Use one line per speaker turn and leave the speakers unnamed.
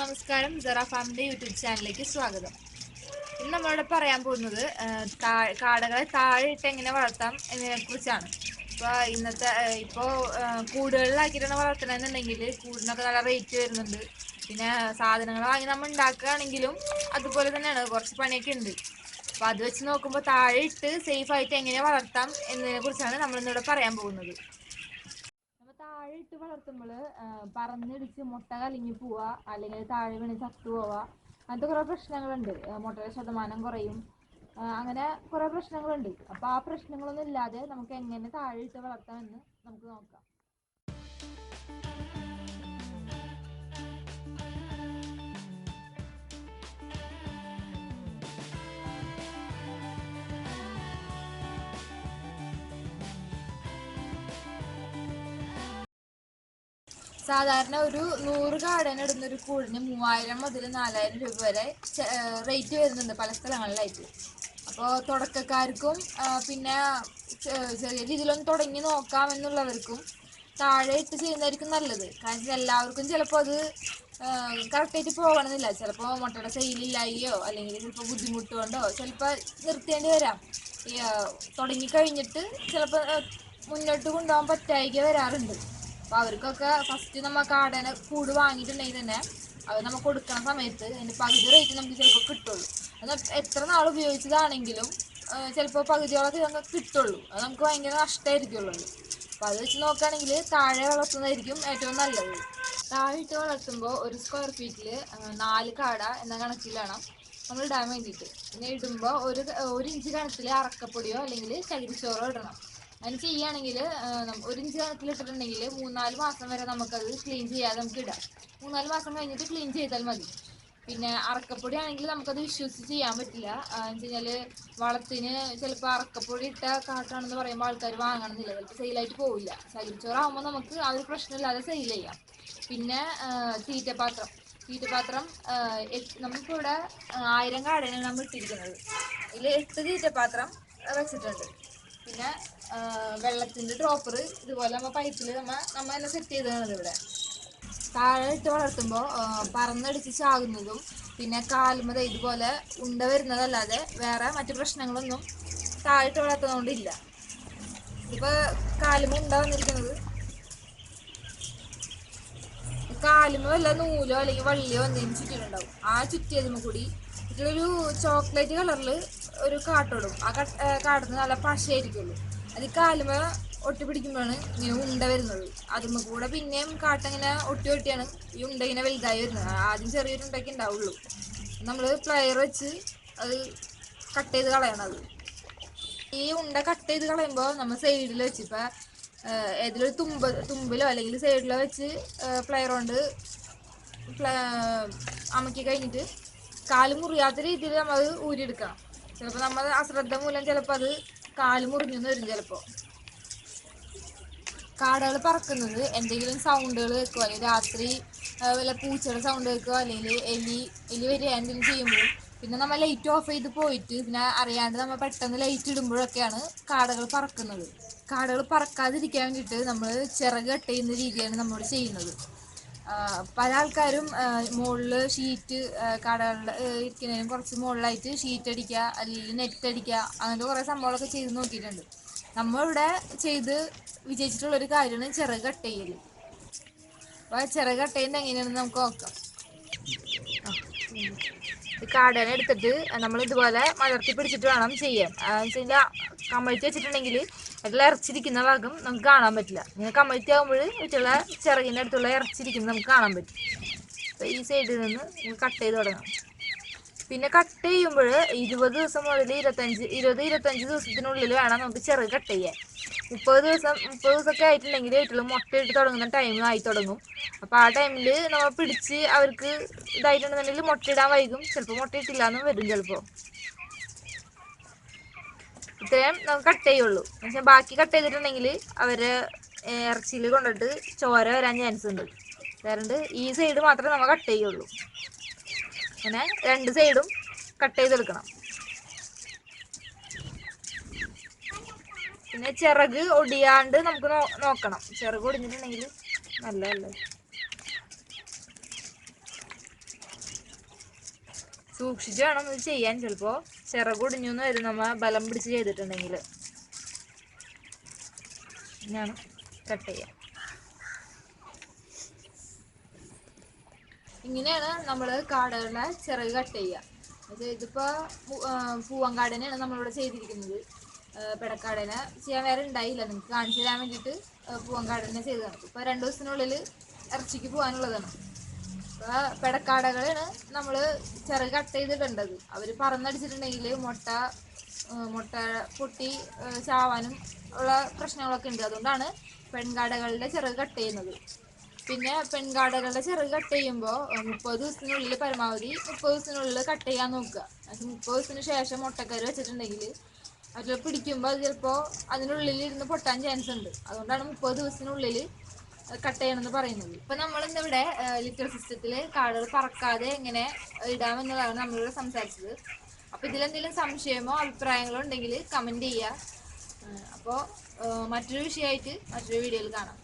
നമസ്കാരം. സെറ ഫാമിന്റെ യൂട്യൂബ് ചാനലിലേക്ക് സ്വാഗതം. ഇന്ന് നമ്മളിവിടെ പറയാൻ പോകുന്നത് കാടകളെ താഴെ ഇട്ട് എങ്ങനെ വളർത്താം എന്നതിനെ കുറിച്ചാണ്. ഇപ്പോൾ ഇന്നത്തെ ഇപ്പോ ഇപ്പോൾ കൂടുകളിലാക്കിയിട്ടാണ് വളർത്തണമെന്നുണ്ടെങ്കിൽ കൂടിനൊക്കെ നല്ല റേറ്റ് വരുന്നുണ്ട്. പിന്നെ സാധനങ്ങൾ വാങ്ങി നമ്മൾ ഉണ്ടാക്കുകയാണെങ്കിലും അതുപോലെ തന്നെയാണ് കുറച്ച് പണിയൊക്കെ ഉണ്ട്. അപ്പോൾ അത് വെച്ച് നോക്കുമ്പോൾ താഴെ ഇട്ട് സേഫ് ആയിട്ട് എങ്ങനെ വളർത്താം എന്നതിനെ കുറിച്ചാണ് നമ്മൾ ഇന്നിവിടെ പറയാൻ പോകുന്നത്. ഇട്ട് വളർത്തുമ്പോൾ പറന്നിടിച്ച് മുട്ട കലങ്ങി പോവുക അല്ലെങ്കിൽ താഴെ വീണ് ചത്തു പോവുക അങ്ങനത്തെ കുറേ പ്രശ്നങ്ങളുണ്ട്. മുട്ടയുടെ ശതമാനം കുറയും. അങ്ങനെ കുറേ പ്രശ്നങ്ങളുണ്ട്. അപ്പോൾ ആ പ്രശ്നങ്ങളൊന്നും ഇല്ലാതെ നമുക്ക് എങ്ങനെ താഴെ ഇട്ട് വളർത്താമെന്ന് നമുക്ക് നോക്കാം. സാധാരണ ഒരു നൂറ് ഗാർഡൻ ഇടുന്ന ഒരു കൂടിന് മൂവായിരം മുതൽ നാലായിരം രൂപ വരെ റേറ്റ് വരുന്നുണ്ട് പല സ്ഥലങ്ങളിലായിട്ട്. അപ്പോൾ തുടക്കക്കാർക്കും പിന്നെ ചെറിയ രീതിയിലൊന്ന് തുടങ്ങി നോക്കാം എന്നുള്ളവർക്കും താഴെ ഇട്ട് ചെയ്യുന്നതായിരിക്കും നല്ലത്. കാരണം എല്ലാവർക്കും ചിലപ്പോൾ അത് കറക്റ്റായിട്ട് പോകണമെന്നില്ല. ചിലപ്പോൾ മുട്ടയുടെ സെയിലില്ലായോ അല്ലെങ്കിൽ ചിലപ്പോൾ ബുദ്ധിമുട്ട് കൊണ്ടോ ചിലപ്പോൾ നിർത്തേണ്ടി വരാം. തുടങ്ങി കഴിഞ്ഞിട്ട് തുടങ്ങിക്കഴിഞ്ഞിട്ട് ചിലപ്പോൾ മുന്നോട്ട് കൊണ്ടുപോകാൻ പറ്റായിക വരാറുണ്ട്. അപ്പോൾ അവർക്കൊക്കെ ഫസ്റ്റ് നമ്മൾ കാടനെ കൂട് വാങ്ങിയിട്ടുണ്ടെങ്കിൽ തന്നെ അത് നമ്മൾ കൊടുക്കുന്ന സമയത്ത് അതിന് പകുതി റേറ്റ് നമുക്ക് ചിലപ്പോൾ കിട്ടുള്ളൂ. അത് എത്ര നാൾ ഉപയോഗിച്ചതാണെങ്കിലും ചിലപ്പോൾ പകുതിയോളൊക്കെ നമുക്ക് കിട്ടുള്ളൂ. അത് നമുക്ക് ഭയങ്കര നഷ്ടമായിരിക്കുള്ളൂ അപ്പോൾ അത് വെച്ച് നോക്കുകയാണെങ്കിൽ താഴെ വളർത്തുന്നതായിരിക്കും ഏറ്റവും നല്ലത്. താഴെ ഇട്ട് വളർത്തുമ്പോൾ ഒരു സ്ക്വയർ ഫീറ്റിൽ നാല് കാട എന്ന കണക്കിൽ വേണം നമ്മൾ ഇടാൻ വേണ്ടിയിട്ട്. പിന്നെ ഇടുമ്പോൾ ഒരു ഒരു ഇഞ്ച് കണക്കിൽ അറക്കപ്പൊടിയോ അല്ലെങ്കിൽ ചകിരിച്ചോറോ ഇടണം. അതിന് ചെയ്യുകയാണെങ്കിൽ ഒരു ഇഞ്ച് കണക്കിൽ ഇട്ടിട്ടുണ്ടെങ്കിൽ മൂന്നാൽ മാസം വരെ നമുക്കത് ക്ലീൻ ചെയ്യാതെ നമുക്ക് ഇടാം. മൂന്നാൽ മാസം കഴിഞ്ഞിട്ട് ക്ലീൻ ചെയ്താൽ മതി. പിന്നെ അറക്കപ്പൊടി ആണെങ്കിൽ നമുക്കത് വിശ്വസിച്ച് ചെയ്യാൻ പറ്റില്ല. എന്ന് കഴിഞ്ഞാൽ വളത്തിന് ചിലപ്പോൾ അറക്കപ്പൊടി ഇട്ട കാട്ടാണെന്ന് പറയുമ്പോൾ ആൾക്കാർ വാങ്ങണമെന്നില്ല ചിലപ്പോൾ സെയിലായിട്ട് പോവില്ല. ചകിരിച്ചോറാകുമ്പോൾ നമുക്ക് ആ ഒരു പ്രശ്നമില്ലാതെ സെയിൽ ചെയ്യാം. പിന്നെ തീറ്റപാത്രം. തീറ്റപാത്രം നമുക്കിവിടെ ആയിരം കാടയാണ് നമ്മൾ ഇട്ടിരിക്കുന്നത്. ഇതിൽ എട്ട് തീറ്റപാത്രം വെച്ചിട്ടുണ്ട്. പിന്നെ വെള്ളത്തിന്റെ ഡ്രോപ്പർ ഇതുപോലെ നമ്മൾ പൈപ്പിൽ നമ്മ നമ്മൾ തന്നെ സെറ്റ് ചെയ്തതാണ് ഇവിടെ. താഴെ ഇട്ട് വളർത്തുമ്പോൾ പറന്നടിച്ച് ചാകുന്നതും പിന്നെ കാൽമത ഇതുപോലെ ഉണ്ട വരുന്നതല്ലാതെ വേറെ മറ്റു പ്രശ്നങ്ങളൊന്നും താഴെ ഇട്ട് വളർത്തുന്നതുകൊണ്ടില്ല ഇപ്പോൾ കാലുമ ഉണ്ട വന്നിരിക്കുന്നത്. കാലുമ അല്ല നൂലോ അല്ലെങ്കിൽ വള്ളിയോ എന്തെങ്കിലും ചുറ്റിയിട്ടുണ്ടാവും ആ ചുറ്റിയതിന് കൂടി ഇതിലൊരു ചോക്ലേറ്റ് കളറിൽ ഒരു കാട്ടോടും. ആ കട്ട് നല്ല പശയായിരിക്കുള്ളൂ അത് കാലുമ ഒട്ടി പിടിക്കുമ്പോഴാണ് ഇങ്ങനെ ഉണ്ട വരുന്നത്. അതുമ്മ കൂടെ പിന്നെയും കാട്ടങ്ങനെ ഒട്ടി ഒട്ടിയാണ് ഈ ഉണ്ട ഇങ്ങനെ വലുതായി വരുന്നത്. ആദ്യം ചെറിയൊരു ഉണ്ടൊക്കെ ഉണ്ടാവുള്ളൂ. നമ്മൾ പ്ലെയർ വെച്ച് അത് കട്ട് ചെയ്ത് കളയണത്. ഈ ഉണ്ട കട്ട് ചെയ്ത് കളയുമ്പോൾ നമ്മൾ സൈഡിൽ വെച്ച് ഇപ്പം ഏതിലൊരു തുമ്പ തുമ്പിലോ അല്ലെങ്കിൽ സൈഡിലോ വെച്ച് പ്ലെയർ കൊണ്ട് അമക്കി കഴിഞ്ഞിട്ട് കാൽ മുറിയാത്ത രീതിയിൽ നമ്മൾ ഊരിയെടുക്കണം ചിലപ്പോൾ നമ്മൾ അശ്രദ്ധ മൂലം ചിലപ്പോൾ അത് കാൽ മുറിഞ്ഞെന്ന് വരും ചിലപ്പോൾ കാടകൾ പറക്കുന്നത് എന്തെങ്കിലും സൗണ്ടുകൾ കേൾക്കുക അല്ലെങ്കിൽ രാത്രി വല്ല പൂച്ചയുടെ സൗണ്ട് കേൾക്കുക അല്ലെങ്കിൽ എലി എലി വരിക എന്തെങ്കിലും ചെയ്യുമ്പോൾ പിന്നെ നമ്മൾ ലൈറ്റ് ഓഫ് ചെയ്ത് പോയിട്ട് പിന്നെ അറിയാണ്ട് നമ്മൾ പെട്ടെന്ന് ലൈറ്റ് ഇടുമ്പോഴൊക്കെയാണ് കാടകൾ പറക്കുന്നത്. കാടകൾ പറക്കാതിരിക്കാൻ വേണ്ടിയിട്ട് നമ്മൾ ചിറക് കട്ട് ചെയ്യുന്ന രീതിയാണ് നമ്മൾ ചെയ്യുന്നത്. പല ആൾക്കാരും മുകളിൽ ഷീറ്റ് കടകളിൽ ഇരിക്കുന്നതിനും കുറച്ച് മുകളിലായിട്ട് ഷീറ്റ് അടിക്കുക അല്ലെങ്കിൽ നെറ്റ് അടിക്കുക അങ്ങനത്തെ കുറേ സംഭവങ്ങളൊക്കെ ചെയ്ത് നോക്കിയിട്ടുണ്ട്. നമ്മളിവിടെ ചെയ്ത് വിജയിച്ചിട്ടുള്ള ഒരു കാര്യമാണ് ചിറക് കട്ട് ചെയ്യൽ അപ്പോൾ ചിറക് കട്ട് ചെയ്യുന്നത് എങ്ങനെയാണെന്ന് നമുക്ക് നോക്കാം. കാടനെ എടുത്തിട്ട് നമ്മൾ ഇതുപോലെ മലർത്തി പിടിച്ചിട്ട് വേണം ചെയ്യാൻ. വെച്ച് കഴിഞ്ഞാൽ കമഴ്ത്തി വെച്ചിട്ടുണ്ടെങ്കിൽ അതിൽ ഇറച്ചിരിക്കുന്ന ഭാഗം നമുക്ക് കാണാൻ പറ്റില്ല. ഇങ്ങനെ കമഴ്ത്തി ആകുമ്പോൾ വീട്ടിലെ ചിറകിന്റെ അടുത്തുള്ള ഇറച്ചിരിക്കുന്നത് നമുക്ക് കാണാൻ പറ്റും. അപ്പോൾ ഈ സൈഡിൽ നിന്ന് കട്ട് ചെയ്ത് തുടങ്ങാം. പിന്നെ കട്ട് ചെയ്യുമ്പോൾ ഇരുപത് ദിവസം മുതൽ ഇരുപത്തഞ്ച് ഇരുപത് ഇരുപത്തഞ്ച് ദിവസത്തിനുള്ളിൽ വേണം നമുക്ക് ചെറു കട്ട് ചെയ്യാൻ. മുപ്പത് ദിവസം മുപ്പത് ദിവസമൊക്കെ ആയിട്ടുണ്ടെങ്കിൽ വീട്ടിൽ മുട്ടയിട്ട് തുടങ്ങുന്ന ടൈം ആയി തുടങ്ങും. അപ്പോൾ ആ ടൈമിൽ നമ്മൾ പിടിച്ച് അവർക്ക് ഇതായിട്ടുണ്ടെന്നുണ്ടെങ്കിൽ മുട്ടയിടാൻ വൈകും. ചിലപ്പോൾ മുട്ടയിട്ടില്ല എന്നും വരും ചിലപ്പോൾ ഇത്രയും നമുക്ക് കട്ട് ചെയ്യുള്ളൂ. എന്നുവെച്ചാൽ ബാക്കി കട്ട് ചെയ്തിട്ടുണ്ടെങ്കിൽ അവരെ ഇറച്ചിയിൽ കൊണ്ടിട്ട് ചോര വരാൻ ചാൻസ് ഉണ്ട്. കാരണം ഈ സൈഡ് മാത്രമേ നമ്മൾ കട്ട് ചെയ്യുള്ളൂ. അങ്ങനെ രണ്ട് സൈഡും കട്ട് ചെയ്തെടുക്കണം. പിന്നെ ചിറക് ഒടിയാണ്ട് നമുക്ക് നോക്കണം. ചിറക് ഒടിഞ്ഞിട്ടുണ്ടെങ്കിൽ നല്ലതല്ലേ? സൂക്ഷിച്ച് വേണം ഇത് ചെയ്യാൻ. ചിലപ്പോൾ ചിറകുടിഞ്ഞു എന്ന് വരും. നമ്മ ബലം പിടിച്ച് ചെയ്തിട്ടുണ്ടെങ്കിൽ. ഞാൻ കട്ട് ചെയ്യാം ഇങ്ങനെയാണ് നമ്മൾ കാടുകളെ ചിറക് കട്ട് ചെയ്യുക. അത് ഇതിപ്പോൾ പൂവങ്കാടനെയാണ് നമ്മളിവിടെ ചെയ്തിരിക്കുന്നത്. പെടക്കാടനെ ചെയ്യാൻ വേറെ ഉണ്ടായില്ല. നിങ്ങൾക്ക് കാണിച്ചു തരാൻ വേണ്ടിയിട്ട് പൂവങ്കാടനെ ചെയ്തതാണ്. ഇപ്പോൾ രണ്ട് ദിവസത്തിനുള്ളിൽ ഇറച്ചിക്ക് പോകാനുള്ളതാണ് അപ്പോൾ പെടക്കാടകളാണ് നമ്മൾ ചിറക് കട്ട് ചെയ്തിടേണ്ടത്. അവർ പറന്നടിച്ചിട്ടുണ്ടെങ്കിൽ മുട്ട മുട്ട പൊട്ടി ചാവാനും ഉള്ള പ്രശ്നങ്ങളൊക്കെ ഉണ്ട്. അതുകൊണ്ടാണ് പെൺകാടകളുടെ ചിറക് കട്ട് ചെയ്യുന്നത്. പിന്നെ പെൺകാടകളുടെ ചിറക് കട്ട് ചെയ്യുമ്പോൾ മുപ്പത് ദിവസത്തിനുള്ളിൽ പരമാവധി മുപ്പത് ദിവസത്തിനുള്ളിൽ കട്ട് ചെയ്യാൻ നോക്കുക. മുപ്പത് ദിവസത്തിന് ശേഷം മുട്ടക്കറി വെച്ചിട്ടുണ്ടെങ്കിൽ അത് പിടിക്കുമ്പോൾ അത് ചിലപ്പോൾ അതിനുള്ളിൽ ഇരുന്ന് പൊട്ടാൻ ചാൻസ് ഉണ്ട്. അതുകൊണ്ടാണ് മുപ്പത് ദിവസത്തിനുള്ളിൽ കട്ട് ചെയ്യണമെന്ന് പറയുന്നത്. ഇപ്പൊ നമ്മൾ ഇന്നിവിടെ ലിറ്റർ സിസ്റ്റത്തിൽ കാടുകൾ പറക്കാതെ എങ്ങനെ ഇടാമെന്നതാണ് നമ്മളിവിടെ സംസാരിച്ചത്. അപ്പൊ ഇതിലെന്തെങ്കിലും സംശയമോ അഭിപ്രായങ്ങളോ ഉണ്ടെങ്കിൽ കമന്റ് ചെയ്യുക. അപ്പോൾ മറ്റൊരു വിഷയമായിട്ട് മറ്റൊരു വീഡിയോയിൽ കാണാം.